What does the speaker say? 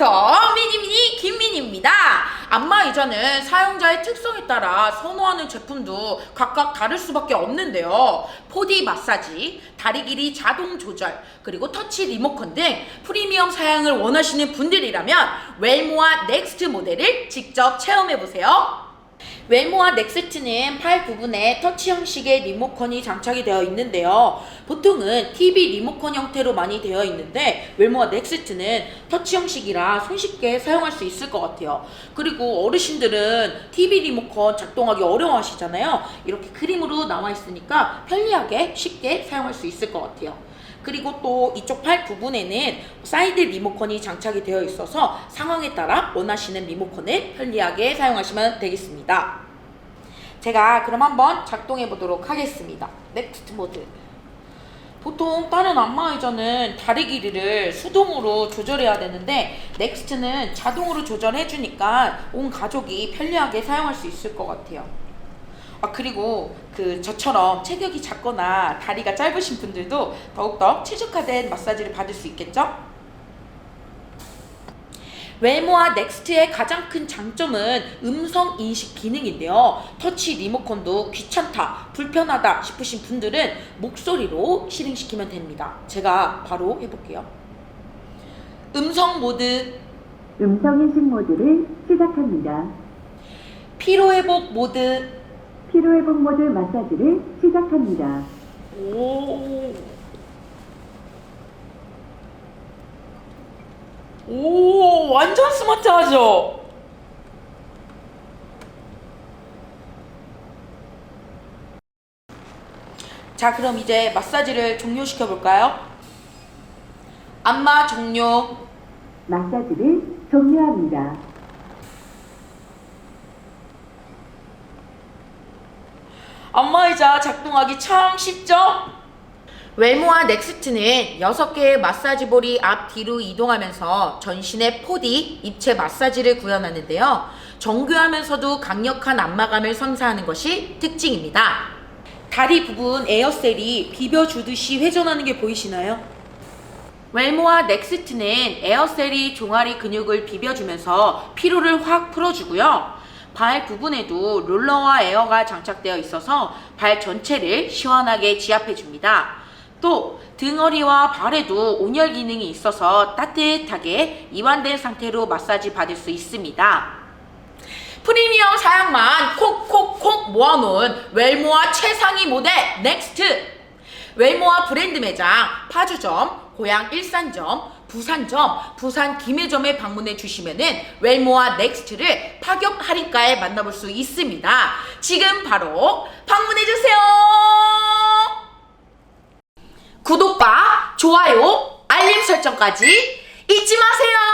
부터 미니미니 김미니입니다. 안마 의자는 사용자의 특성에 따라 선호하는 제품도 각각 다를 수밖에 없는데요. 4D 마사지, 다리 길이 자동 조절, 그리고 터치 리모컨 등 프리미엄 사양을 원하시는 분들이라면 웰모아 넥스트 모델을 직접 체험해보세요. 웰모아 넥스트는 팔 부분에 터치 형식의 리모컨이 장착이 되어 있는데요. 보통은 TV 리모컨 형태로 많이 되어 있는데 웰모아 넥스트는 터치 형식이라 손쉽게 사용할 수 있을 것 같아요. 그리고 어르신들은 TV 리모컨 작동하기 어려워하시잖아요. 이렇게 그림으로 나와 있으니까 편리하게 쉽게 사용할 수 있을 것 같아요. 그리고 또 이쪽 팔 부분에는 사이드 리모컨이 장착이 되어 있어서 상황에 따라 원하시는 리모컨을 편리하게 사용하시면 되겠습니다. 제가 그럼 한번 작동해 보도록 하겠습니다. 넥스트 모드. 보통 다른 안마 의자는 다리 길이를 수동으로 조절해야 되는데 넥스트는 자동으로 조절해 주니까 온 가족이 편리하게 사용할 수 있을 것 같아요. 아 그리고 그 저처럼 체격이 작거나 다리가 짧으신 분들도 더욱더 최적화된 마사지를 받을 수 있겠죠? 웰모아 넥스트의 가장 큰 장점은 음성 인식 기능인데요. 터치 리모컨도 귀찮다, 불편하다 싶으신 분들은 목소리로 실행시키면 됩니다. 제가 바로 해볼게요. 음성 모드, 음성 인식 모드를 시작합니다. 피로회복 모드, 피로회복 모드 마사지를 시작합니다. 오. 오, 완전 스마트하죠? 자, 그럼 이제 마사지를 종료시켜 볼까요? 안마 종료. 마사지를 종료합니다. 안마의자 작동하기 참 쉽죠? 웰모아 넥스트는 6개의 마사지 볼이 앞뒤로 이동하면서 전신의 4D 입체 마사지를 구현하는데요. 정교하면서도 강력한 안마감을 선사하는 것이 특징입니다. 다리 부분 에어셀이 비벼주듯이 회전하는 게 보이시나요? 웰모아 넥스트는 에어셀이 종아리 근육을 비벼주면서 피로를 확 풀어주고요. 발 부분에도 롤러와 에어가 장착되어 있어서 발 전체를 시원하게 지압해 줍니다. 또 등허리와 발에도 온열 기능이 있어서 따뜻하게 이완된 상태로 마사지 받을 수 있습니다. 프리미엄 사양만 콕콕콕 모아놓은 웰모아 최상위 모델 넥스트 웰모아 브랜드 매장 파주점, 고양 일산점, 부산점, 부산 김해점에 방문해 주시면은 웰모아 넥스트를 파격 할인가에 만나볼 수 있습니다. 지금 바로 방문해 주세요. 구독과 좋아요, 알림 설정까지 잊지 마세요.